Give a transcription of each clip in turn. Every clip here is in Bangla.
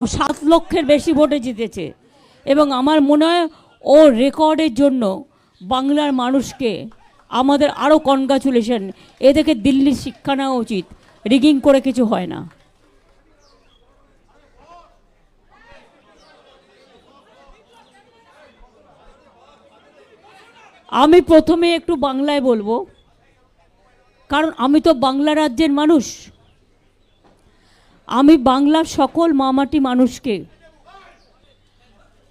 সাত লক্ষের বেশি ভোটে জিতেছে। এবং আমার মনে হয় ও রেকর্ডের জন্য বাংলার মানুষকে আমাদের আরও কনগ্রাচুলেশন এ থেকে দিল্লির শিক্ষা নেওয়া উচিত। রিগিং করে কিছু হয় না। আমি প্রথমে একটু বাংলায় বলব, কারণ আমি তো বাংলা রাজ্যের মানুষ। আমি বাংলার সকল মামাটি মানুষকে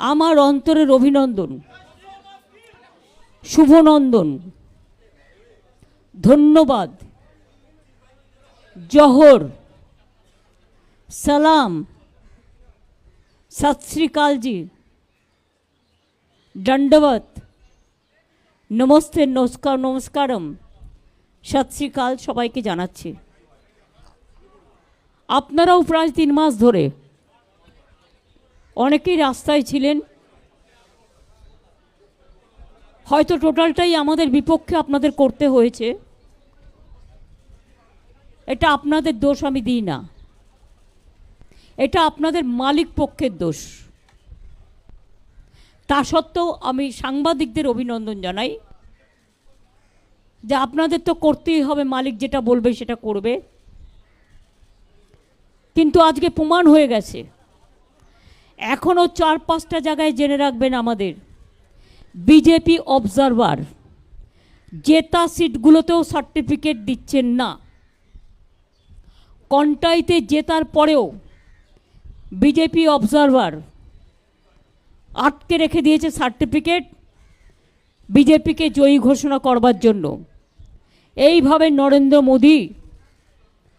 আমার অন্তরের অভিনন্দন, শুভনন্দন, ধন্যবাদ, জহর, সালাম সত শ্রীকালজি দণ্ডবত নমস্তে, নমস্কার, নমস্কারম সত শ্রীকাল সবাইকে জানাচ্ছি। আপনারাও প্রায় তিন মাস ধরে অনেকেই রাস্তায় ছিলেন। হয়তো টোটালটাই আমাদের বিপক্ষে আপনাদের করতে হয়েছে। এটা আপনাদের দোষ আমি দিই না। এটা আপনাদের মালিক পক্ষের দোষ। তা সত্ত্বেও আমি সাংবাদিকদের অভিনন্দন জানাই যে আপনাদের তো করতেই হবে মালিক যেটা বলবে সেটা করবে। কিন্তু আজকে প্রমাণ হয়ে গেছে। এখনও চার পাঁচটা জায়গায় জেনে রাখবেন আমাদের। বিজেপি অবজারভার জেতা সিটগুলোতেও সার্টিফিকেট দিচ্ছেন না। কন্টাইতে জেতার পরেও বিজেপি অবজারভার আটকে রেখে দিয়েছে সার্টিফিকেট বিজেপিকে জয়ী ঘোষণা করবার জন্য। এইভাবে নরেন্দ্র মোদী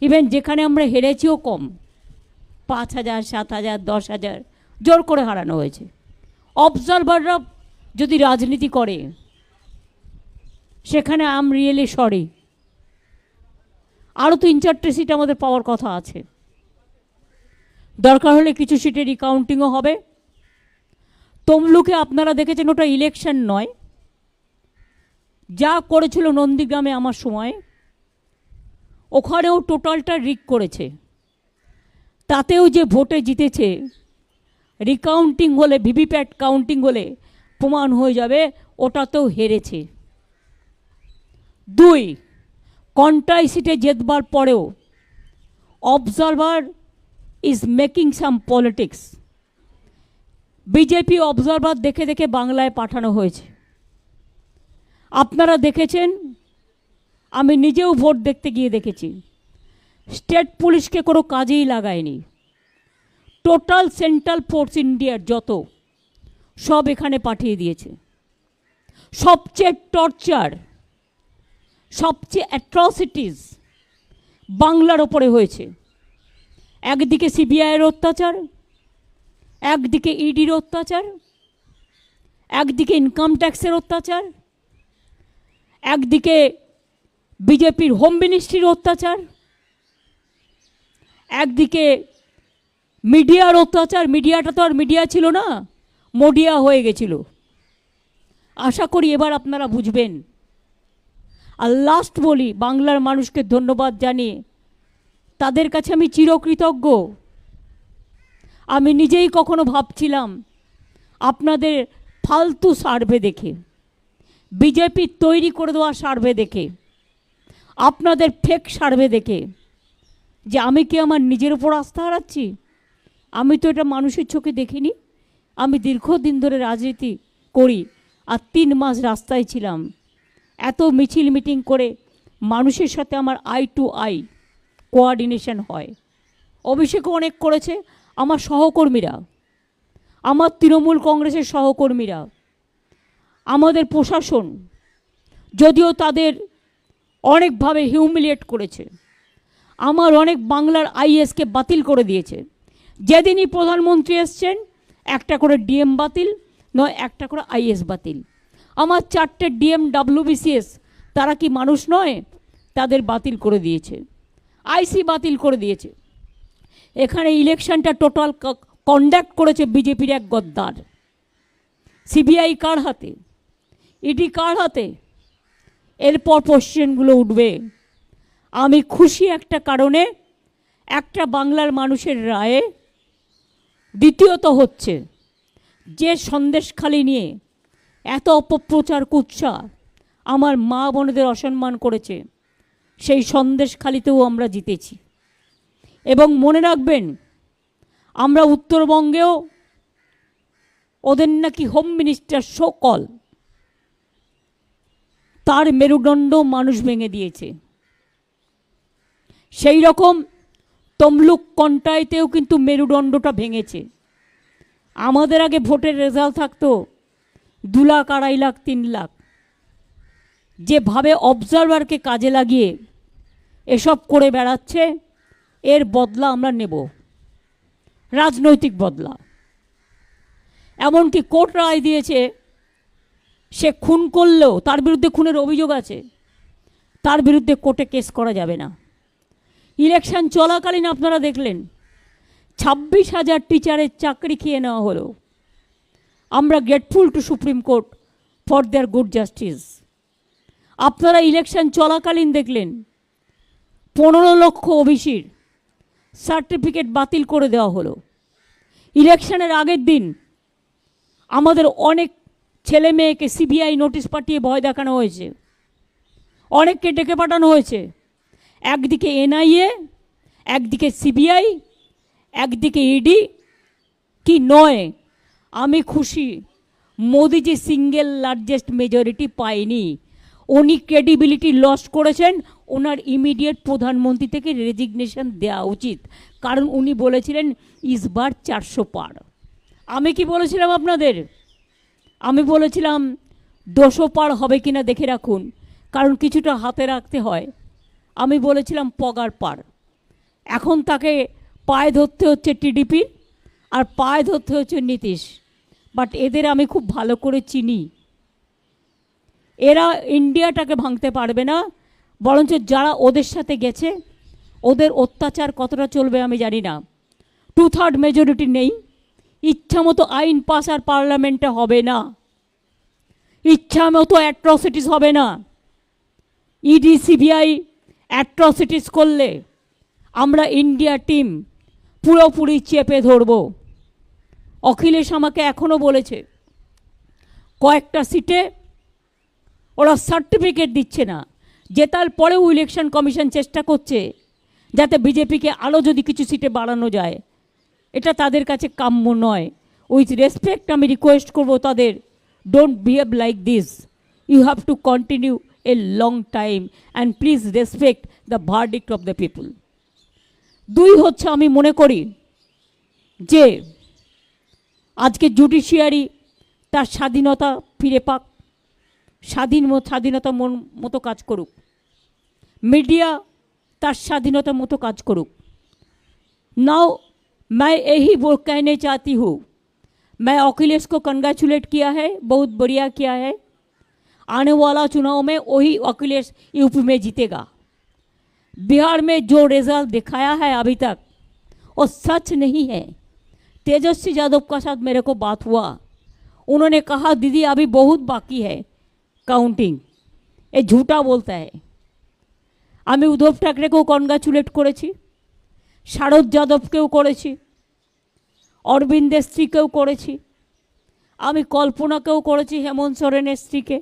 ইভেন যেখানে আমরা হেরেছিও কম। পাঁচ হাজার, সাত হাজার, দশ হাজার। জোর করে হারানো হয়েছে। অবজারভাররা যদি রাজনীতি করে, সেখানে আম রিয়েলি সরি আরও তিন চারটে সিট আমাদের পাওয়ার কথা আছে। দরকার হলে কিছু সিটে রিকাউন্টিংও হবে। তমলুকে আপনারা দেখেছেন, ওটা ইলেকশন নয়। যা করেছিল নন্দীগ্রামে আমার সময়। ওখানেও টোটালটা রিক করেছে। তাতেও যে ভোটে জিতেছে রিকাউন্টিং হলে, ভিভিপ্যাট কাউন্টিং হলে প্রমাণ হয়ে যাবে, ওটাতেও হেরেছে। দুই কন্টাই সিটে জেতবার পরেও observer is making some politics BJP observer দেখে দেখে বাংলায় পাঠানো হয়েছে। আপনারা দেখেছেন আমি নিজেও ভোট দেখতে গিয়ে দেখেছি। স্টেট পুলিশকে কোনো কাজেই লাগায়নি। টোটাল সেন্ট্রাল ফোর্স ইন্ডিয়ার যত, সব এখানে পাঠিয়ে দিয়েছে। সবচেয়ে টর্চার, সবচেয়ে অ্যাট্রসিটিস বাংলার ওপরে হয়েছে। একদিকে সিবিআইয়ের অত্যাচার, একদিকে ইডির অত্যাচার, একদিকে ইনকাম ট্যাক্সের অত্যাচার, একদিকে বিজেপির হোম মিনিস্ট্রির অত্যাচার, একদিকে মিডিয়ার অত্যাচার, মিডিয়াটা তো আর মিডিয়া ছিল না মডিয়া হয়ে গেছিল। আশা করি এবার আপনারা বুঝবেন। আর লাস্ট বলি, বাংলার মানুষকে ধন্যবাদ জানিয়ে, তাদের কাছে আমি চিরকৃতজ্ঞ। আমি নিজেই কখনো ভাবছিলাম, আপনাদের ফালতু সার্ভে দেখে বিজেপির তৈরি করে দেওয়া সার্ভে দেখে আপনাদের ফেক সার্ভে দেখে যে আমি কি আমার নিজের উপর আস্থা হারাচ্ছি? আমি তো এটা মানুষের চোখে দেখিনি। আমি দীর্ঘদিন ধরে রাজনীতি করি আর তিন মাস রাস্তায় ছিলাম। এত মিছিল মিটিং করে মানুষের সাথে আমার আই টু আই কোয়ার্ডিনেশন হয়। অভিষেকও অনেক করেছে আমার সহকর্মীরা। আমার তৃণমূল কংগ্রেসের সহকর্মীরা। আমাদের প্রশাসন, যদিও তাদের অনেকভাবে হিউমিলিয়েট করেছে। আমার অনেক বাংলার আইএসকে বাতিল করে দিয়েছে। যেদিনই প্রধানমন্ত্রী এসছেন, একটা করে ডিএম বাতিল, নয়, একটা করে আইএস বাতিল। আমার চারটে ডিএম ডাব্লিউবিসিএস তারা কি মানুষ নয়? তাদের বাতিল করে দিয়েছে। আইসি বাতিল করে দিয়েছে। এখানে ইলেকশনটা টোটাল কন্ডাক্ট করেছে বিজেপির এক গদ্দার। সিবিআই কার হাতে? ইডি কার হাতে? এরপর কোশ্চেনগুলো উঠবে। আমি খুশি একটা কারণে একটা বাংলার মানুষের রায়ে দ্বিতীয়ত হচ্ছে যে সন্দেশখালি নিয়ে এত অপপ্রচার কুৎসা আমার মা বোনেদের অসম্মান করেছে, সেই সন্দেশখালিতেও আমরা জিতেছি। এবং মনে রাখবেন, আমরা উত্তরবঙ্গেও ওদের নাকি হোম মিনিস্টার সকল তার মেরুদণ্ড মানুষ ভেঙে দিয়েছে। সেই রকম তমলুক কন্টাইতেও কিন্তু মেরুদণ্ডটা ভেঙেছে। আমাদের আগে ভোটের রেজাল্ট থাকতো দু লাখ, আড়াই লাখ, তিন লাখ। যেভাবে অবজারভারকে কাজে লাগিয়ে এসব করে বেড়াচ্ছে, এর বদলা আমরা নেব। রাজনৈতিক বদলা। এমনকি কোর্ট রায় দিয়েছে সে খুন করলেও তার বিরুদ্ধে খুনের অভিযোগ আছে। তার বিরুদ্ধে কোর্টে কেস করা যাবে না। ইলেকশন চলাকালীন আপনারা দেখলেন, ছাব্বিশ হাজার টিচারের চাকরি খেয়ে নেওয়া হলো। আমরা grateful to supreme court for their good justice. আপনারা ইলেকশন চলাকালীন দেখলেন, পনেরো লক্ষ ওবিসির সার্টিফিকেট বাতিল করে দেওয়া হলো। ইলেকশনের আগের দিন আমাদের অনেক ছেলে মেয়েকে সিবিআই নোটিশ পাঠিয়ে ভয় দেখানো হয়েছে। অনেককে ডেকে পাঠানো হয়েছে। একদিকে এনআইএ একদিকে সিবিআই একদিকে ইডি কি নয়, আমি খুশি মোদি যে সিঙ্গেল লার্জেস্ট মেজরিটি পায়নি। উনি ক্রেডিবিলিটি লস করেছেন ওনার ইমিডিয়েট প্রধানমন্ত্রী থেকে রেজিগনেশন দেওয়া উচিত। কারণ উনি বলেছিলেন ইসবার চারশো পার। আমি কি বলেছিলাম আপনাদের? আমি বলেছিলাম দোষো পার হবে কিনা দেখে রাখুন, কারণ কিছুটা হাতে রাখতে হয়। আমি বলেছিলাম, পগার পার। এখন তাকে পায়ে ধরতে হচ্ছে টিডিপি আর পায়ে ধরতে হচ্ছে নীতিশ। বাট এদের আমি খুব ভালো করে চিনি। এরা ইন্ডিয়াটাকে ভাঙতে পারবে না, বরঞ্চ যারা ওদের সাথে গেছে, ওদের অত্যাচার কতটা চলবে আমি জানি না। টু থার্ড মেজরিটি নেই। ইচ্ছা মতো আইন পাস আর পার্লামেন্টে হবে না। ইচ্ছা মতো অ্যাট্রসিটিস হবে না। ইডি সিবিআই অ্যাট্রসিটিস করলে আমরা ইন্ডিয়া টিম পুরোপুরি চেপে ধরব। অখিলেশ আমাকে এখনও বলেছে, কয়েকটা সিটে ওরা সার্টিফিকেট দিচ্ছে না জেতার পরেও ইলেকশন কমিশন চেষ্টা করছে, যাতে বিজেপিকে আরও যদি কিছু সিটে বাড়ানো যায়। এটা তাদের কাছে কাম্য নয়। উইথ রেসপেক্ট আমি রিকোয়েস্ট করব তাদের don't behave like this you have to continue a long time and please respect the verdict of the people দুই হচ্ছে আমি মনে করি যে, আজকে জুডিশিয়ারি তার স্বাধীনতা ফিরে পাক, স্বাধীন স্বাধীনতা মতো কাজ করুক। মিডিয়া তার স্বাধীনতার মতো কাজ করুক। नाउ मैं यही वो कहने चाहती हूँ मैं अखिलेश को कंग्रेचुलेट किया है बहुत बढ़िया किया है आने वाला चुनाव में वही अखिलेश यूपी में जीतेगा बिहार में जो रिजल्ट दिखाया है अभी तक वो सच नहीं है तेजस्वी यादव का साथ मेरे को बात हुआ उन्होंने कहा दीदी अभी बहुत बाकी है काउंटिंग ये झूठा बोलता है আমি উদ্ধব ঠাকরেকেও কনগ্রাচুলেট করেছি শারদ যাদবকেও করেছি অরবিন্দের স্ত্রীকেও করেছি, আমি কল্পনাকেও করেছি হেমন্ত সোরেনের স্ত্রীকে।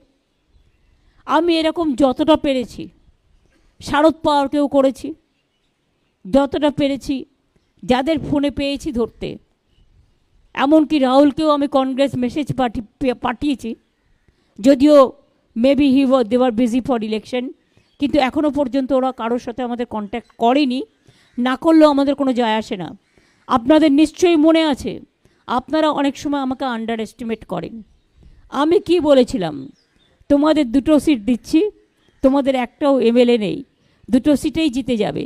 আমি এরকম যতটা পেরেছি, শারদ পাওয়ারকেও করেছি, যতটা পেরেছি, যাদের ফোনে পেয়েছি ধরতে। এমনকি রাহুলকেও আমি কংগ্রেস মেসেজ পাঠি পাঠিয়েছি, যদিও মেবি হি দেওয়ার বিজি ফর ইলেকশন কিন্তু এখনও পর্যন্ত ওরা কারোর সাথে আমাদের কন্ট্যাক্ট করেনি। না করলেও আমাদের কোনো যায় আসে না। আপনাদের নিশ্চয়ই মনে আছে, আপনারা অনেক সময় আমাকে আন্ডার এস্টিমেট করেন। আমি কি বলেছিলাম, তোমাদের দুটো সিট দিচ্ছি, তোমাদের একটাও এমএলএ নেই, দুটো সিটেই জিতে যাবে।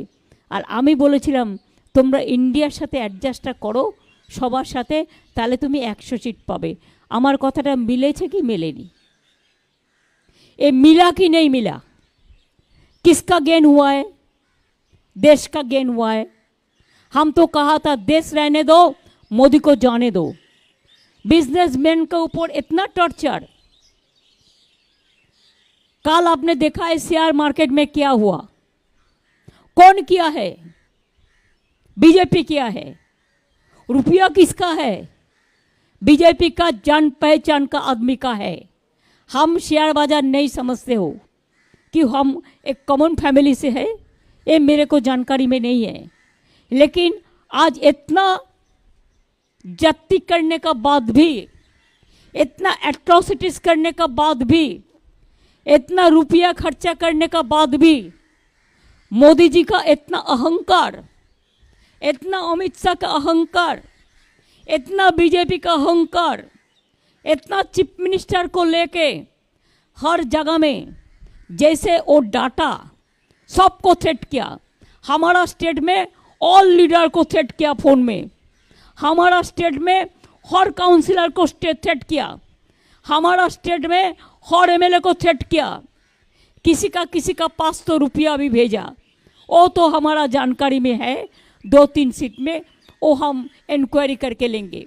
আর আমি বলেছিলাম, তোমরা ইন্ডিয়ার সাথে অ্যাডজাস্টটা করো, সবার সাথে, তাহলে তুমি একশো সিট পাবে। আমার কথাটা মিলেছে কি মেলেনি? এ মিলা কি নেই মিলা? কিসকা গেন হুয়ায়? देश का गेन हुआ है। हम तो कहा था, देश रहने दो, मोदी को जाने दो। बिजनेसमैन के ऊपर इतना टॉर्चर कल आपने देखा है शेयर मार्केट में क्या हुआ? कौन किया है? बीजेपी किया है। रुपया किसका है? बीजेपी का जान पहचान का आदमी का है। हम शेयर बाज़ार नहीं समझते हो कि हम एक कॉमन फैमिली से है? ये मेरे को जानकारी में नहीं है। लेकिन आज इतना जत्ती करने का बाद भी, इतना एट्रोसिटीज करने का बाद भी, इतना रुपया खर्चा करने का बाद भी मोदी जी का इतना अहंकार, इतना अमित शाह का अहंकार, इतना बीजेपी का अहंकार, इतना चीफ मिनिस्टर को लेके हर जगह में जैसे वो डाटा सबको थ्रेट किया। हमारा स्टेट में ऑल लीडर को थ्रेट किया फ़ोन में। हमारा स्टेट में हर काउंसिलर को थ्रेट किया। हमारा स्टेट में हर एमएलए को थ्रेट किया। किसी का किसी का पास तो रुपया भी भेजा। वो तो हमारा जानकारी में है, दो तीन सीट में वो हम इंक्वायरी करके लेंगे।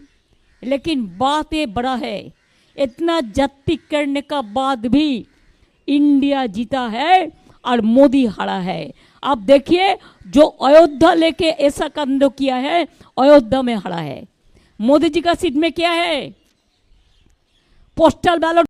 लेकिन बात ये बड़ा है। इतना जत्ती करने का बाद भी इंडिया जीता है। और मोदी हारा है। आप देखिए, जो अयोध्या लेके ऐसा कंद किया है, अयोध्या में हारा है। मोदी जी का सीट में क्या है? Postal ballot